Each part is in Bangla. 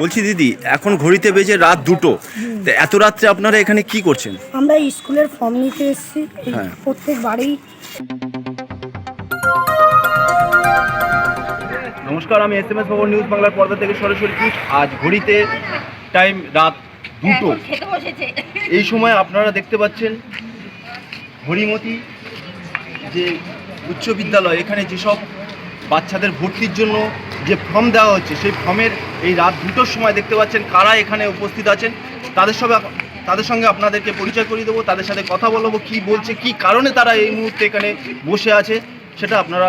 বলছি দিদি এখন ঘড়িতে বেজে রাত দুটো। তা এত রাত্রে আপনারা এখানে কি করছেন? আমরা স্কুলের ফর্ম নিতে এসেছি। হ্যাঁ। প্রত্যেক বাড়ি নমস্কার আমি এস এম এস খবর নিউজ বাংলার পর্দা থেকে সরাসরি কুচ আজ ঘড়িতে টাইম রাত দুটো। এই সময় আপনারা দেখতে পাচ্ছেন হরিমতি যে উচ্চ বিদ্যালয় এখানে যেসব বাচ্চাদের ভর্তির জন্য যে ফর্ম দেওয়া হচ্ছে সেই ফর্মের এই রাত দুটোর সময় দেখতে পাচ্ছেন কারা এখানে উপস্থিত আছেন। তাদের সঙ্গে তাদের সঙ্গে আপনাদেরকে পরিচয় করিয়ে দেবো তাদের সাথে কথা বলব কি বলছে কি কারণে তারা এই মুহূর্তে এখানে বসে আছে সেটা আপনারা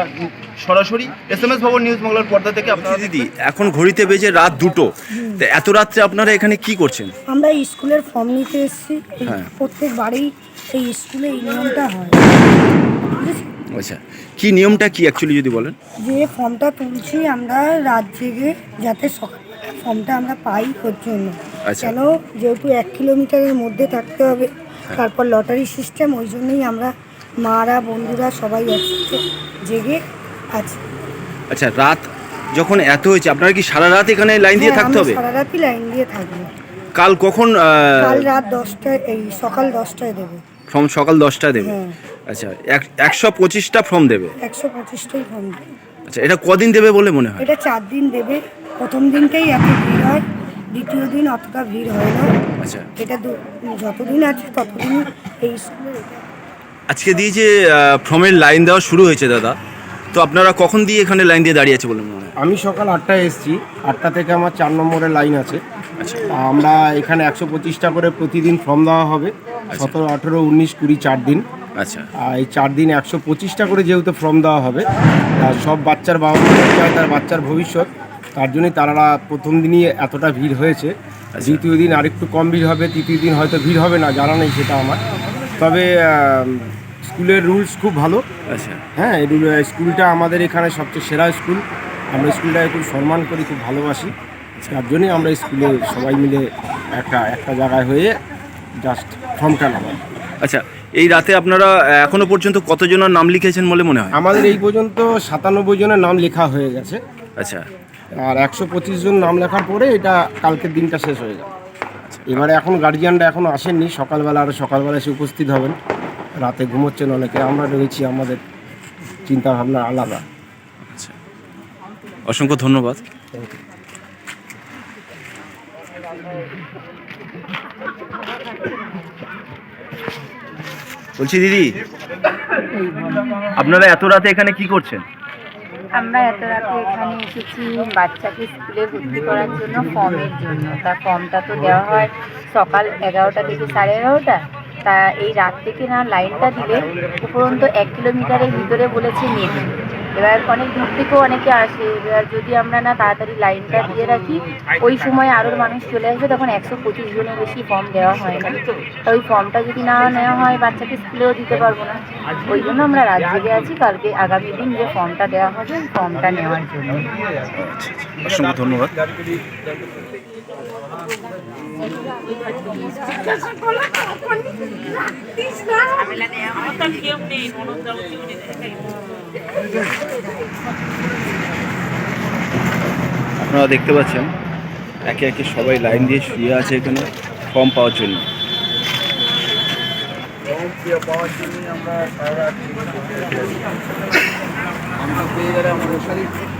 সরাসরি এস এম এস ভবন নিউজ বাংলার পর্দা থেকে আপনারা দিদি এখন ঘড়িতে বেজে রাত দুটো। তা এত রাত্রে আপনারা এখানে কি করছেন? আমরা স্কুলের ফর্ম নিতে এসেছি। হ্যাঁ। প্রত্যেক বাড়ি এই স্কুলে এই নিয়মটা হয়? আচ্ছা কি নিয়মটা কি অ্যাকচুয়ালি যদি বলেন? যে ফর্মটা তুলছি আমরা রাত জেগে যাতে সকাল ফর্মটা আমরা পাই ওর জন্য। আচ্ছা। কেন? যেহেতু এক কিলোমিটারের মধ্যে থাকতে হবে তারপর লটারি সিস্টেম ওই জন্যই আমরা মারা বন্ধুরা সবাই একসাথে জেগে আছি। আচ্ছা রাত যখন এত হয়েছে আপনারা কি সারা রাত এখানে লাইন দিয়ে হ্যাঁ, থাকতে আমরা হবে? সারা রাতই লাইন দিয়ে থাকব। কাল কখন কাল রাত দশটায় এই সকাল দশটায় দেবে। ফর্ম সকাল দশটায় দেবে? হ্যাঁ। আচ্ছা এক- একশো পঁচিশটা ফর্ম দেবে। একশো পঁচিশটাই ফর্ম দেবে। আচ্ছা এটা কদিন দেবে বলে মনে হয়? এটা চার দিন দেবে। প্রথম দিনটাই এত ভিড় হয় দ্বিতীয় দিন অতটা ভিড় হয় না। আচ্ছা। এটা যতদিন আছে ততদিন এই আজকে দিয়ে যে ফর্মের লাইন দেওয়া শুরু হয়েছে দাদা তো আপনারা কখন দিয়ে এখানে লাইন দিয়ে দাঁড়িয়ে আছে বলে মনে হয়? আমি সকাল আটটায় এসেছি। আটটা থেকে আমার চার নম্বরের লাইন আছে। আচ্ছা। আমরা এখানে একশো পঁচিশটা করে প্রতিদিন ফর্ম দেওয়া হবে। সতেরো আঠেরো উনিশ কুড়ি চার দিন। আচ্ছা। আর এই চার দিন একশো পঁচিশটা করে যেহেতু ফর্ম দেওয়া হবে আর সব বাচ্চার বাবা মা চায় তার বাচ্চার ভবিষ্যৎ তার জন্যই তারা প্রথম দিনই এতটা ভিড় হয়েছে। দ্বিতীয় দিন আরেকটু কম ভিড় হবে তৃতীয় দিন হয়তো ভিড় হবে না জানা নেই সেটা আমার। তবে স্কুলের রুলস খুব ভালো। আচ্ছা। হ্যাঁ স্কুলটা আমাদের এখানে সবচেয়ে সেরা স্কুল। আমরা স্কুলটাকে খুব সম্মান করি খুব ভালোবাসি। তার জন্যই আমরা স্কুলে সবাই মিলে একটা একটা জায়গায় হয়ে জাস্ট ফর্মটা নামাই আচ্ছা এই রাতে আপনারা এখনও পর্যন্ত কতজনের নাম লিখেছেন বলে মনে হয়? আমাদের এই পর্যন্ত সাতানব্বই জনের নাম লেখা হয়ে গেছে। আচ্ছা। আর একশো পঁচিশ জন নাম লেখার পরে এটা কালকের দিনটা শেষ হয়ে যাবে। এবারে এখন গার্জিয়ানরা এখনও আসেননি সকালবেলা আরও সকালবেলা এসে উপস্থিত হবেন। রাতে ঘুমোচ্ছেন অনেকে আমরা রয়েছি আমাদের চিন্তা ভাবনা আলাদা। আচ্ছা। অসংখ্য ধন্যবাদ। বলছি, দিদি, আপনারা এত রাতে এখানে কি করছেন? আমরা এত রাতে এখানে এসেছি বাচ্চাকে স্কুলে ভর্তি করার জন্য ফর্মের জন্য। তা ফর্মটা তো দেওয়া হয় সকাল এগারোটা থেকে সাড়ে এগারোটা। তা এই রাত থেকে না লাইনটা দিলে উপরন্ত এক কিলোমিটারের ভিতরে বলেছে নেবে এবার অনেক দূর থেকেও অনেকে আসে। এবার যদি আমরা না তাড়াতাড়ি লাইনটা দিয়ে রাখি ওই সময় আরও মানুষ চলে আসবে তখন একশো পঁচিশ জনের বেশি ফর্ম দেওয়া হয় না। তা ওই ফর্মটা যদি না নেওয়া হয় বাচ্চাকে স্কুলেও দিতে পারব না। ওই জন্য আমরা রাত জেগে আছি কালকে আগামী দিন যে ফর্মটা দেওয়া হবে ফর্মটা নেওয়ার জন্য। অসংখ্য ধন্যবাদ। আপনারা দেখতে পাচ্ছেন একে একে সবাই লাইন দিয়ে শুয়ে আছে এখানে ফর্ম পাওয়ার জন্য।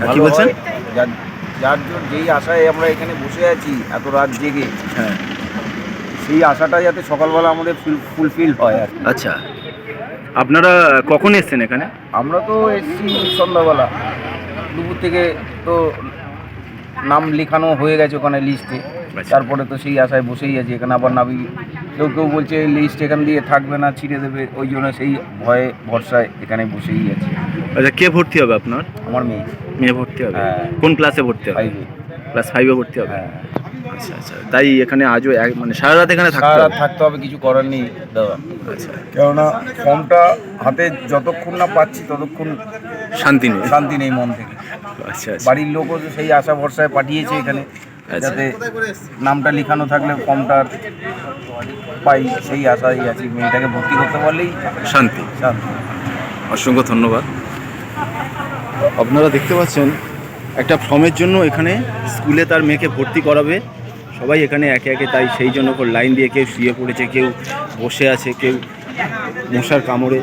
কি বলছেন? যার যার জন্য যেই আশায় আমরা এখানে বসে আছি এত রাত জেগে হ্যাঁ। সেই আশাটা যাতে সকালবেলা আমাদের ফুলফিল হয় আর আচ্ছা। আপনারা কখন এসছেন এখানে? আমরা তো এসছি সন্ধ্যাবেলা। দুপুর থেকে তো নাম লেখানো হয়ে গেছে ওখানে লিস্টে। আচ্ছা। তারপরে তো সেই আশায় বসেই আছি এখানে আবার নাবি কেউ কেউ বলছে লিস্ট এখান দিয়ে থাকবে না ছিঁড়ে দেবে। ওই জন্য সেই ভয়ে ভরসায় এখানে বসেই আছি। আচ্ছা কে ভর্তি হবে আপনার? আমার মেয়ে। মেয়ে ভর্তি হবে। হ্যাঁ। কোন ক্লাসে ভর্তি হবে? ক্লাস ফাইভে ভর্তি হবে? হ্যাঁ। আচ্ছা আচ্ছা। তাই এখানে আজও এক মানে সারা রাত এখানে থাকতে সারা রাত হবে থাকতে হবে কিছু করার নেই দাদা। আচ্ছা। কেননা ফর্মটা হাতে যতক্ষণ না পাচ্ছি ততক্ষণ শান্তি নেই। শান্তি নেই মন থেকে। আচ্ছা আচ্ছা। বাড়ির লোকও তো সেই আশা ভরসায় পাঠিয়েছে এখানে আচ্ছা। যাতে নামটা লেখানো থাকলে ফর্মটার পাই সেই আশাই আছি। মেয়েটাকে ভর্তি করতে পারলেই শান্তি। শান্তি। অসংখ্য ধন্যবাদ। আপনারা দেখতে পাচ্ছেন একটা ফর্মের জন্য এখানে স্কুলে তার মেয়েকে ভর্তি করাবে। সবাই এখানে একে একে তাই সেই জন্য লাইন দিয়ে কেউ শুয়ে পড়েছে, কেউ বসে আছে, কেউ মশার কামড়ে।